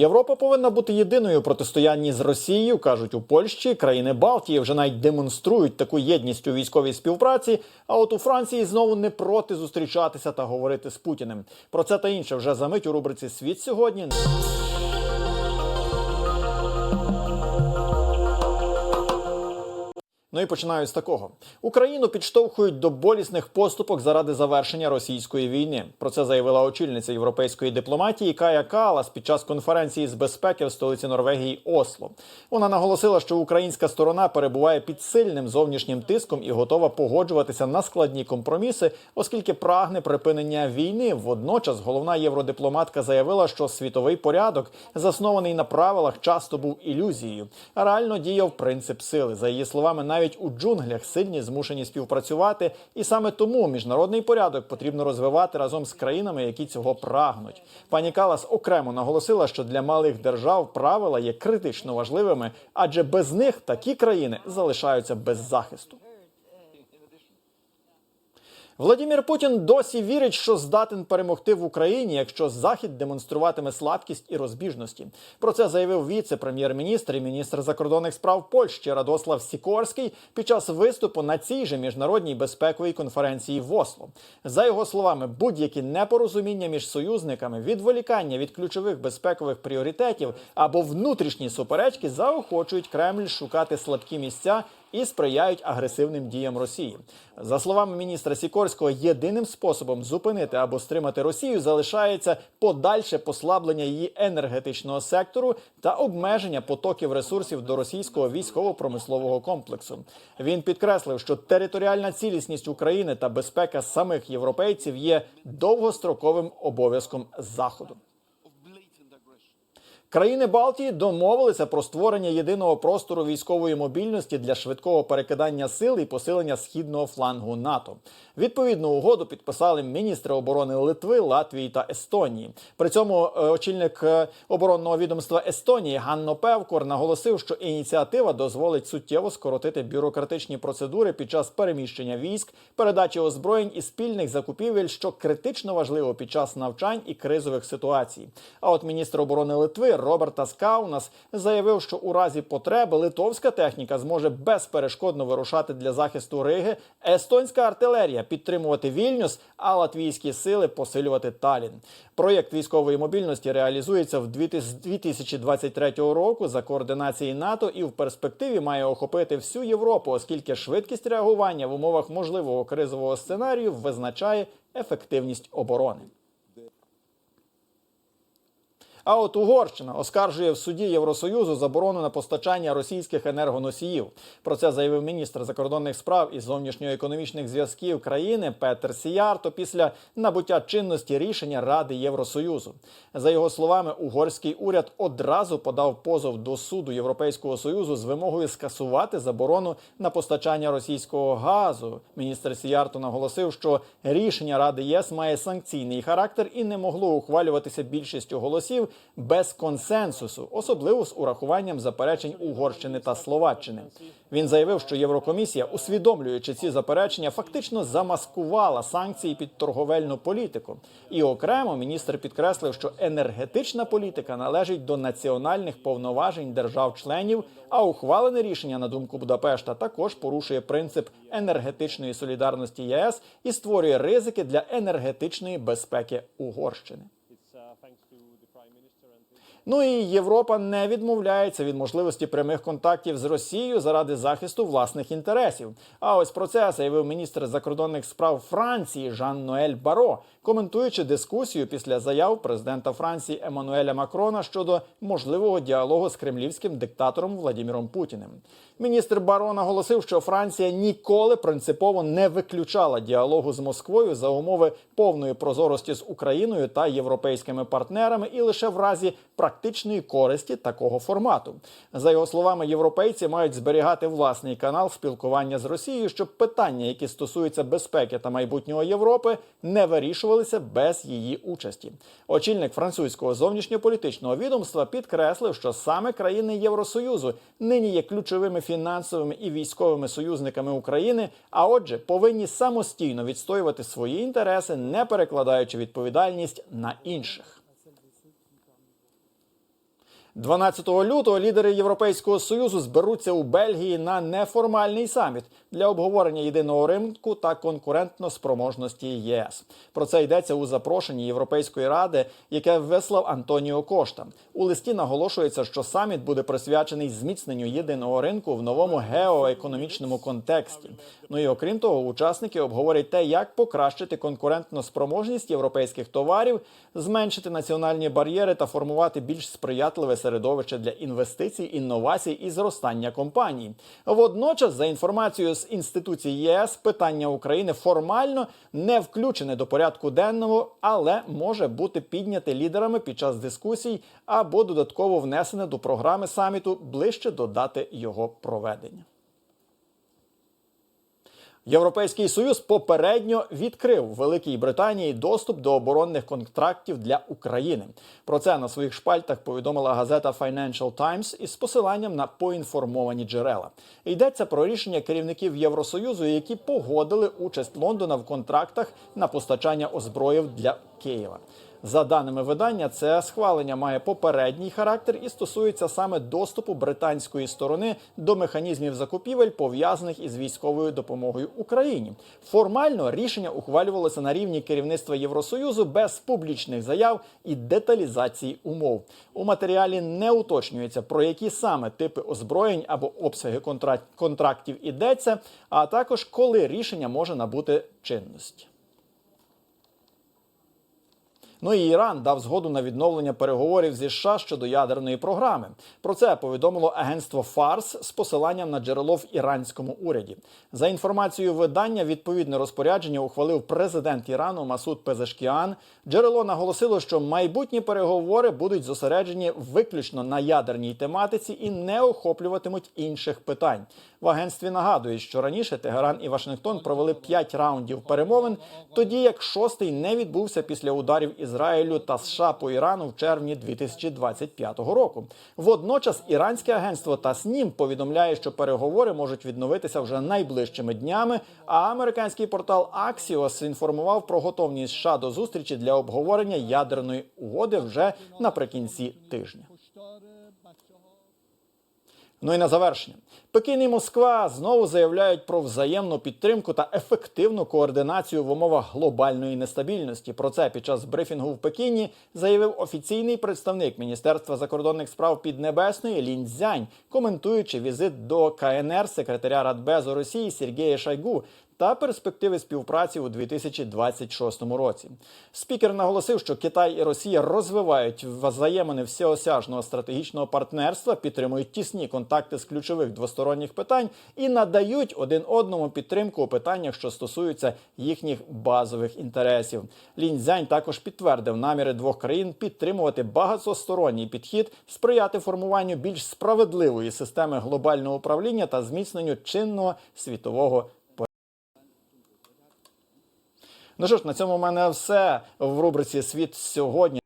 Європа повинна бути єдиною протистоянні з Росією, кажуть у Польщі. Країни Балтії вже навіть демонструють таку єдність у військовій співпраці. А от у Франції знову не проти зустрічатися та говорити з Путіним. Про це та інше вже за мить у рубриці Світ сьогодні. Ну і починаю з такого: Україну підштовхують до болісних поступок заради завершення російської війни. Про це заявила очільниця європейської дипломатії Кая Калас під час конференції з безпеки в столиці Норвегії Осло. Вона наголосила, що українська сторона перебуває під сильним зовнішнім тиском і готова погоджуватися на складні компроміси, оскільки прагне припинення війни. Водночас головна євродипломатка заявила, що світовий порядок, заснований на правилах, часто був ілюзією. Реально діяв принцип сили. За її словами, навіть у джунглях сильні змушені співпрацювати, і саме тому міжнародний порядок потрібно розвивати разом з країнами, які цього прагнуть. Пані Калас окремо наголосила, що для малих держав правила є критично важливими, адже без них такі країни залишаються без захисту. Владімір Путін досі вірить, що здатен перемогти в Україні, якщо Захід демонструватиме слабкість і розбіжності. Про це заявив віце-прем'єр-міністр і міністр закордонних справ Польщі Радослав Сікорський під час виступу на цій же міжнародній безпековій конференції в Осло. За його словами, будь-які непорозуміння між союзниками, відволікання від ключових безпекових пріоритетів або внутрішні суперечки заохочують Кремль шукати слабкі місця і сприяють агресивним діям Росії. За словами міністра Сікорського, єдиним способом зупинити або стримати Росію залишається подальше послаблення її енергетичного сектору та обмеження потоків ресурсів до російського військово-промислового комплексу. Він підкреслив, що територіальна цілісність України та безпека самих європейців є довгостроковим обов'язком заходу. Країни Балтії домовилися про створення єдиного простору військової мобільності для швидкого перекидання сил і посилення східного флангу НАТО. Відповідну угоду підписали міністри оборони Литви, Латвії та Естонії. При цьому е, очільник е, оборонного відомства Естонії Ганно Певкор наголосив, що ініціатива дозволить суттєво скоротити бюрократичні процедури під час переміщення військ, передачі озброєнь і спільних закупівель, що критично важливо під час навчань і кризових ситуацій. А от міністр оборони Литви Роберта Скаунас заявив, що у разі потреби литовська техніка зможе безперешкодно вирушати для захисту Риги, естонська артилерія підтримувати Вільнюс, а латвійські сили посилювати Талін. Проєкт військової мобільності реалізується в 2023 року за координації НАТО і в перспективі має охопити всю Європу, оскільки швидкість реагування в умовах можливого кризового сценарію визначає ефективність оборони. А от Угорщина оскаржує в суді Євросоюзу заборону на постачання російських енергоносіїв. Про це заявив міністр закордонних справ і зовнішньоекономічних зв'язків країни Петер Сіярто після набуття чинності рішення Ради Євросоюзу. За його словами, угорський уряд одразу подав позов до суду Європейського союзу з вимогою скасувати заборону на постачання російського газу. Міністр Сіярто наголосив, що рішення Ради ЄС має санкційний характер і не могло ухвалюватися більшістю голосів без консенсусу, особливо з урахуванням заперечень Угорщини та Словаччини. Він заявив, що Єврокомісія, усвідомлюючи ці заперечення, фактично замаскувала санкції під торговельну політику. І окремо міністр підкреслив, що енергетична політика належить до національних повноважень держав-членів, а ухвалене рішення на думку Будапешта також порушує принцип енергетичної солідарності ЄС і створює ризики для енергетичної безпеки Угорщини. Ну і Європа не відмовляється від можливості прямих контактів з Росією заради захисту власних інтересів. А ось про це заявив міністр закордонних справ Франції Жан Ноель Баро, коментуючи дискусію після заяв президента Франції Еммануеля Макрона щодо можливого діалогу з кремлівським диктатором Владіміром Путіним. Міністр Баро наголосив, що Франція ніколи принципово не виключала діалогу з Москвою за умови повної прозорості з Україною та європейськими партнерами, і лише в разі практичної користі такого формату. За його словами, європейці мають зберігати власний канал спілкування з Росією, щоб питання, які стосуються безпеки та майбутнього Європи, не вирішувалися без її участі. Очільник французького зовнішньополітичного відомства підкреслив, що саме країни Євросоюзу нині є ключовими фінансовими і військовими союзниками України, а отже, повинні самостійно відстоювати свої інтереси, не перекладаючи відповідальність на інших. 12 лютого лідери Європейського союзу зберуться у Бельгії на неформальний саміт для обговорення єдиного ринку та конкурентно-спроможності ЄС. Про це йдеться у запрошенні Європейської ради, яке вислав Антоніо Кошта. У листі наголошується, що саміт буде присвячений зміцненню єдиного ринку в новому геоекономічному контексті. Ну і окрім того, учасники обговорять те, як покращити конкурентну спроможність європейських товарів, зменшити національні бар'єри та формувати більш сприятливе середовище для інвестицій, інновацій і зростання компаній. Водночас, за інформацією з інституції ЄС, питання України формально не включене до порядку денного, але може бути підняте лідерами під час дискусій або додатково внесене до програми саміту ближче до дати його проведення. Європейський союз попередньо відкрив Великій Британії доступ до оборонних контрактів для України. Про це на своїх шпальтах повідомила газета Financial Times із посиланням на поінформовані джерела. Йдеться про рішення керівників Євросоюзу, які погодили участь Лондона в контрактах на постачання озброїв для Києва. За даними видання, це схвалення має попередній характер і стосується саме доступу британської сторони до механізмів закупівель, пов'язаних із військовою допомогою Україні. Формально рішення ухвалювалося на рівні керівництва Євросоюзу без публічних заяв і деталізації умов. У матеріалі не уточнюється про які саме типи озброєнь або обсяги контрак- контрактів ідеться, а також коли рішення може набути чинності. Ну і Іран дав згоду на відновлення переговорів зі США щодо ядерної програми. Про це повідомило агентство Фарс з посиланням на джерело в іранському уряді. За інформацією видання, відповідне розпорядження ухвалив президент Ірану Масуд Пезешкіан. Джерело наголосило, що майбутні переговори будуть зосереджені виключно на ядерній тематиці і не охоплюватимуть інших питань. В агентстві нагадують, що раніше Тегеран і Вашингтон провели п'ять раундів перемовин, тоді як шостий не відбувся після ударів Ізраїлю та США по Ірану в червні 2025 року. Водночас іранське агентство Таснім повідомляє, що переговори можуть відновитися вже найближчими днями. А американський портал Axios інформував про готовність США до зустрічі для обговорення ядерної угоди вже наприкінці тижня. Ну і на завершення. Пекін і Москва знову заявляють про взаємну підтримку та ефективну координацію в умовах глобальної нестабільності. Про це під час брифінгу в Пекіні заявив офіційний представник Міністерства закордонних справ Піднебесної Лінь Цзянь, коментуючи візит до КНР секретаря Радбезу Росії Сергія Шайгу та перспективи співпраці у 2026 році. Спікер наголосив, що Китай і Росія розвивають взаємини всеосяжного стратегічного партнерства, підтримують тісні контакти з ключових двосторонніх питань і надають один одному підтримку у питаннях, що стосуються їхніх базових інтересів. Ліньцзянь також підтвердив наміри двох країн підтримувати багатосторонній підхід, сприяти формуванню більш справедливої системи глобального управління та зміцненню чинного світового Ну що ж, на цьому в мене все в рубриці Світ сьогодні.